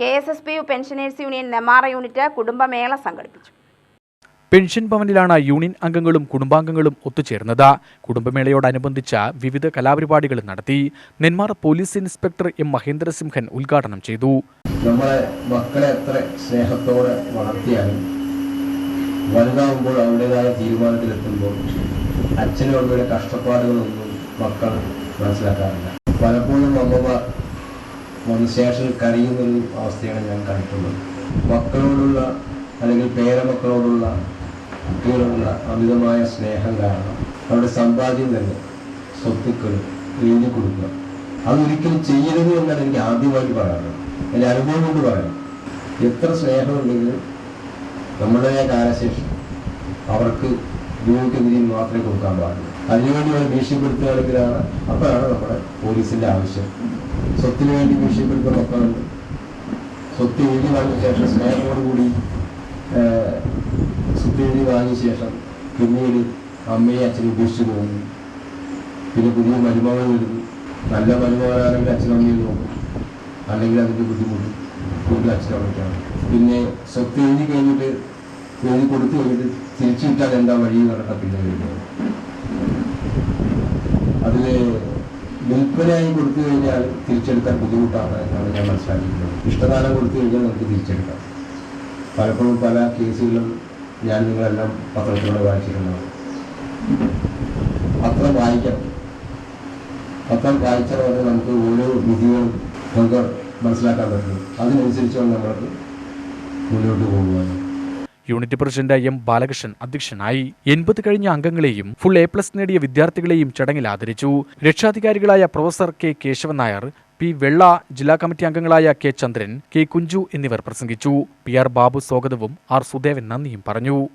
K S S P U pensioners union Nenmara unit കുടുംബമേള സംഘടിപ്പിച്ചു. Pension ഭവനിലാണ് union അംഗങ്ങളും കുടുംബാംഗങ്ങളും ഒത്തുചേർന്നത്. കുടുംബമേളയോടനുബന്ധിച്ച വിവിധ കലാപരിപാടികൾ നടത്തി Nenmara police inspector M Mahendrasimhan ഉദ്ഘാടനം ചെയ്തു. നമ്മളെ മക്കളെ എത്ര സ്നേഹത്തോടെ വളർത്തിയാലും വലുതാവുമ്പോൾ അവരുടേതായ തീരുമാനത്തിലെത്തുമ്പോൾ അച്ഛനും അമ്മയുടെ കഷ്ടപ്പാടുകളൊന്നും മക്കൾ മനസ്സിലാക്കാറില്ല. പലപ്പോഴും അമ്മമാർ വന്ന ശേഷം കരയുന്നൊരു അവസ്ഥയാണ് ഞാൻ കണ്ടിട്ടുള്ളത്. മക്കളോടുള്ള അല്ലെങ്കിൽ പേരമക്കളോടുള്ള കുട്ടികളോടുള്ള അമിതമായ സ്നേഹം കാരണം അവരുടെ സമ്പാദ്യം തന്നെ സ്വത്തുക്കൾ എഴുതി കൊടുക്കുക. അതൊരിക്കലും ചെയ്യരുത് എന്നാണ് എനിക്ക് ആദ്യമായിട്ട് പറയാനുള്ളത്. എന്റെ അനുഭവം കൊണ്ട് പറയാം എത്ര സ്നേഹമുണ്ടെങ്കിലും നമ്മുടെ കാലശേഷം അവർക്ക് ഉപയോഗിക്കുന്നതിന് മാത്രമേ കൊടുക്കാൻ പാടുള്ളൂ. അതിനുവേണ്ടി അവർ ആളുകളാണ് അപ്പോഴാണ് നമ്മുടെ പോലീസിന്റെ ആവശ്യം. സ്വത്തിന് വേണ്ടി ഭീഷണിപ്പെടുത്തുന്ന മക്കളുണ്ട് സ്വത്ത് എഴുതി വാങ്ങിയ ശേഷം സ്നേഹത്തോടുകൂടി സ്വത്ത് എഴുതി വാങ്ങിയ ശേഷം പിന്നീട് അമ്മയെ അച്ഛനെ ഉപേക്ഷിച്ച് പോകുന്നു. പിന്നെ പുതിയ മരുമകൾ വരുന്നു. നല്ല മരുമകളാണെങ്കിൽ അച്ഛനമ്മയിൽ നോക്കും. അല്ലെങ്കിൽ അതിന്റെ ബുദ്ധിമുട്ട് കൂടുതൽ അച്ഛനമ്മയ്ക്കാണ് പിന്നെ സ്വത്ത് എഴുതി കഴിഞ്ഞിട്ട് എഴുതി കൊടുത്തു കഴിഞ്ഞിട്ട് തിരിച്ചു കിട്ടാൻ എന്താ വഴി എന്ന് പിന്നെ വരുന്നത് വിൽപ്പനയായി കൊടുത്തു കഴിഞ്ഞാൽ തിരിച്ചെടുക്കാൻ ബുദ്ധിമുട്ടാണ് എന്നാണ് ഞാൻ മനസ്സിലാക്കിയിട്ടുള്ളത്. ഇഷ്ടദാനം കൊടുത്തു കഴിഞ്ഞാൽ നമുക്ക് തിരിച്ചെടുക്കാം. പലപ്പോഴും പല കേസുകളും ഞാൻ നിങ്ങളെല്ലാം പത്രത്തിലൂടെ വായിച്ചിട്ടുണ്ടാവും. പത്രം വായിക്കണം പത്രം വായിച്ചാൽ വരെ നമുക്ക് ഓരോ വിധികളും നമുക്ക് മനസ്സിലാക്കാൻ പറ്റുള്ളൂ അതിനനുസരിച്ചാണ് നമ്മൾക്ക് മുന്നോട്ട് പോകുവാനും. യൂണിറ്റ് പ്രസിഡന്റ് എം ബാലകൃഷ്ണൻ അധ്യക്ഷനായി എൺപത് കഴിഞ്ഞ അംഗങ്ങളെയും ഫുൾ എ പ്ലസ് നേടിയ വിദ്യാർത്ഥികളെയും ചടങ്ങിൽ ആദരിച്ചു. രക്ഷാധികാരികളായ professor K Keshavan Nair P വെള്ള ജില്ലാ കമ്മിറ്റി അംഗങ്ങളായ കെ ചന്ദ്രൻ കെ കുഞ്ചു എന്നിവർ പ്രസംഗിച്ചു. പി ആർ ബാബു സ്വാഗതവും ആർ സുദേവൻ നന്ദിയും പറഞ്ഞു.